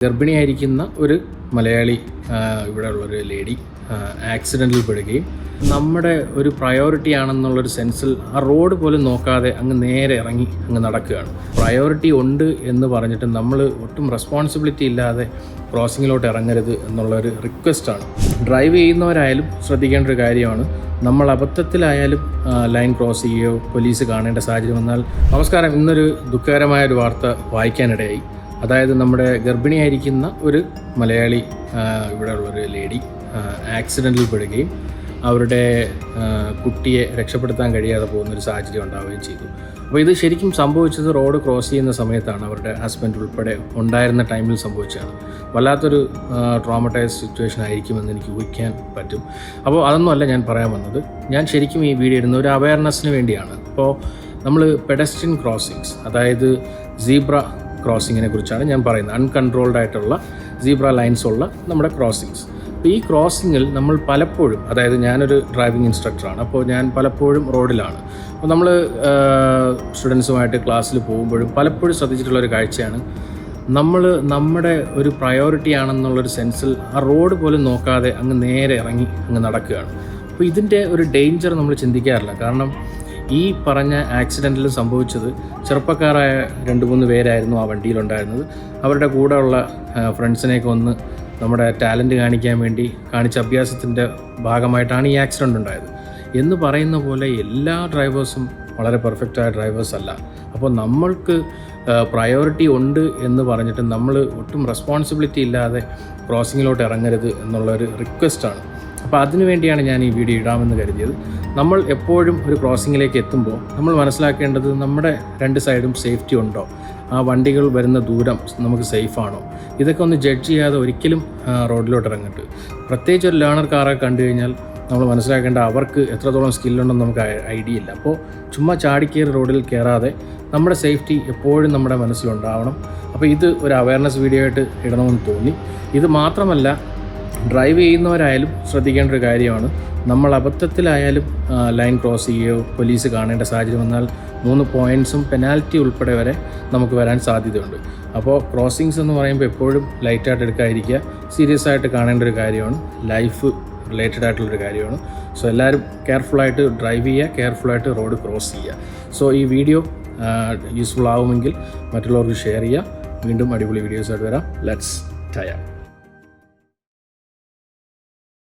ഗർഭിണിയായിരിക്കുന്ന ഒരു മലയാളി ആ, ഇവിടെ ഉള്ളൊരു ലേഡി ആക്സിഡന്റിൽ പെടുകയും നമ്മുടെ ഒരു പ്രയോറിറ്റി ആണെന്നുള്ളൊരു സെൻസിൽ ആ റോഡ് പോലും നോക്കാതെ അങ്ങ് നേരെ ഇറങ്ങി അങ്ങ് നടക്കുകയാണ്. പ്രയോറിറ്റി ഉണ്ട് എന്ന് പറഞ്ഞിട്ട് നമ്മൾ ഒട്ടും റെസ്പോൺസിബിലിറ്റി ഇല്ലാതെ ക്രോസിങ്ങിലോട്ട് ഇറങ്ങരുത് എന്നുള്ളൊരു റിക്വസ്റ്റാണ് ഡ്രൈവ് ചെയ്യുന്നവരായാലും ശ്രദ്ധിക്കേണ്ട ഒരു കാര്യമാണ്. നമ്മൾ അബദ്ധത്തിലായാലും ലൈൻ ക്രോസ് ചെയ്യുകയോ പോലീസ് കാണേണ്ട സാഹചര്യം വന്നാൽ നമസ്കാരം ഇന്നൊരു ദുഃഖകരമായ ഒരു വാർത്ത വായിക്കാനിടയായി. അതായത് നമ്മുടെ ഗർഭിണിയായിരിക്കുന്ന ഒരു മലയാളി ആ, ഇവിടെ ഉള്ളൊരു ലേഡി ആക്സിഡന്റിൽ പെടുകയും അവരുടെ കുട്ടിയെ രക്ഷപ്പെടുത്താൻ കഴിയാതെ പോകുന്നൊരു സാഹചര്യം ഉണ്ടാവുകയും ചെയ്തു. അപ്പോൾ ഇത് ശരിക്കും സംഭവിച്ചത് റോഡ് ക്രോസ് ചെയ്യുന്ന സമയത്താണ്. അവരുടെ ഹസ്ബൻഡ് ഉൾപ്പെടെ ഉണ്ടായിരുന്ന ടൈമിൽ സംഭവിച്ചതാണ്. വല്ലാത്തൊരു ട്രോമറ്റൈസ് സിറ്റുവേഷൻ ആയിരിക്കുമെന്ന് എനിക്ക് ഊഹിക്കാൻ പറ്റും. അപ്പോൾ അതൊന്നുമല്ല ഞാൻ പറയാൻ വന്നത്. ഞാൻ ശരിക്കും ഈ വീഡിയോ ഇടുന്ന ഒരു അവയർനെസ്സിന് വേണ്ടിയാണ്. അപ്പോൾ നമ്മൾ പെഡസ്റ്റിൻ ക്രോസിങ്സ് അതായത് സീബ്ര ക്രോസിങ്ങിനെ കുറിച്ചാണ് ഞാൻ പറയുന്നത്. അൺകൺട്രോൾഡ് ആയിട്ടുള്ള സീബ്ര ലൈൻസ് ഉള്ള നമ്മുടെ ക്രോസിങ്സ് അപ്പോൾ ഈ ക്രോസിങ്ങിൽ നമ്മൾ പലപ്പോഴും അതായത് ഞാനൊരു ഡ്രൈവിംഗ് ഇൻസ്ട്രക്ടറാണ് അപ്പോൾ ഞാൻ പലപ്പോഴും റോഡിലാണ്. അപ്പോൾ നമ്മൾ സ്റ്റുഡൻസുമായിട്ട് ക്ലാസ്സിൽ പോകുമ്പോഴും പലപ്പോഴും ശ്രദ്ധിച്ചിട്ടുള്ള ഒരു കാഴ്ചയാണ്. നമ്മൾ നമ്മുടെ ഒരു പ്രയോറിറ്റി ആണെന്നുള്ളൊരു സെൻസിൽ ആ റോഡ് പോലും നോക്കാതെ അങ്ങ് നേരെ ഇറങ്ങി അങ്ങ് നടക്കുകയാണ്. അപ്പോൾ ഇതിന്റെ ഒരു ഡേഞ്ചർ നമ്മൾ ചിന്തിക്കാറില്ല. കാരണം ഈ പറഞ്ഞ ആക്സിഡന്റിൽ സംഭവിച്ചത് ചെറുപ്പക്കാരായ രണ്ട് മൂന്ന് പേരായിരുന്നു ആ വണ്ടിയിലുണ്ടായിരുന്നത്. അവരുടെ കൂടെയുള്ള ഫ്രണ്ട്സിനെയൊക്കെ ഒന്ന് നമ്മുടെ ടാലന്റ് കാണിക്കാൻ വേണ്ടി കാണിച്ച അഭ്യാസത്തിന്റെ ഭാഗമായിട്ടാണ് ഈ ആക്സിഡന്റ് ഉണ്ടായത്. എന്ന് പറയുന്ന പോലെ എല്ലാ ഡ്രൈവേഴ്സും വളരെ പെർഫെക്റ്റായ ഡ്രൈവേഴ്സ് അല്ല. അപ്പോൾ നമ്മൾക്ക് പ്രയോറിറ്റി ഉണ്ട് എന്ന് പറഞ്ഞിട്ട് നമ്മൾ ഒട്ടും റെസ്പോൺസിബിലിറ്റി ഇല്ലാതെ ക്രോസിങ്ങിലോട്ട് ഇറങ്ങരുത് എന്നുള്ളൊരു റിക്വസ്റ്റാണ് അപ്പോൾ അതിനു വേണ്ടിയാണ് ഞാൻ ഈ വീഡിയോ ഇടാമെന്ന് കരുതിയത്. നമ്മൾ എപ്പോഴും ഒരു ക്രോസിങ്ങിലേക്ക് എത്തുമ്പോൾ നമ്മൾ മനസ്സിലാക്കേണ്ടത് നമ്മുടെ രണ്ട് സൈഡും സേഫ്റ്റി ഉണ്ടോ? ആ വണ്ടികൾ വരുന്ന ദൂരം നമുക്ക് സേഫാണോ ഇതൊക്കെ ഒന്ന് ജഡ്ജ് ചെയ്യാതെ ഒരിക്കലും റോഡിലോട്ട് ഇറങ്ങരുത്. പ്രത്യേകിച്ച് ഒരു ലേണർ കാറെ കണ്ടു കഴിഞ്ഞാൽ നമ്മൾ മനസ്സിലാക്കേണ്ട അവർക്ക് എത്രത്തോളം സ്കില്ലുണ്ടെന്ന് നമുക്ക് ഐഡിയ ഇല്ല. അപ്പോൾ ചുമ്മാ ചാടിക്കയറി റോഡിൽ കയറാതെ നമ്മുടെ സേഫ്റ്റി എപ്പോഴും നമ്മുടെ മനസ്സിലുണ്ടാവണം. അപ്പോൾ ഇത് ഒരു അവയർനെസ് വീഡിയോ ആയിട്ട് ഇടണമെന്ന് തോന്നി. ഇത് മാത്രമല്ല ഡ്രൈവ് ചെയ്യുന്നവരായാലും ശ്രദ്ധിക്കേണ്ട ഒരു കാര്യമാണ്. നമ്മൾ അബദ്ധത്തിലായാലും ലൈൻ ക്രോസ് ചെയ്യുകയോ പോലീസ് കാണേണ്ട സാഹചര്യം വന്നാൽ മൂന്ന് പോയിന്റ്സും പെനാൽറ്റി ഉൾപ്പെടെ വരെ നമുക്ക് വരാൻ സാധ്യതയുണ്ട്. അപ്പോൾ ക്രോസിങ്സ് എന്ന് പറയുമ്പോൾ എപ്പോഴും ലൈറ്റായിട്ട് എടുക്കാതിരിക്കുക സീരിയസ് ആയിട്ട് കാണേണ്ട ഒരു കാര്യമാണ്. ലൈഫ് റിലേറ്റഡ് ആയിട്ടുള്ളൊരു കാര്യമാണ്. സോ എല്ലാവരും കെയർഫുള്ളായിട്ട് ഡ്രൈവ് ചെയ്യുക കെയർഫുള്ളായിട്ട് റോഡ് ക്രോസ് ചെയ്യുക. സോ ഈ വീഡിയോ യൂസ്ഫുൾ ആവുമെങ്കിൽ മറ്റുള്ളവർക്ക് ഷെയർ ചെയ്യുക. വീണ്ടും അടിപൊളി വീഡിയോസായിട്ട് വരാം. ലെറ്റ്സ് ടയ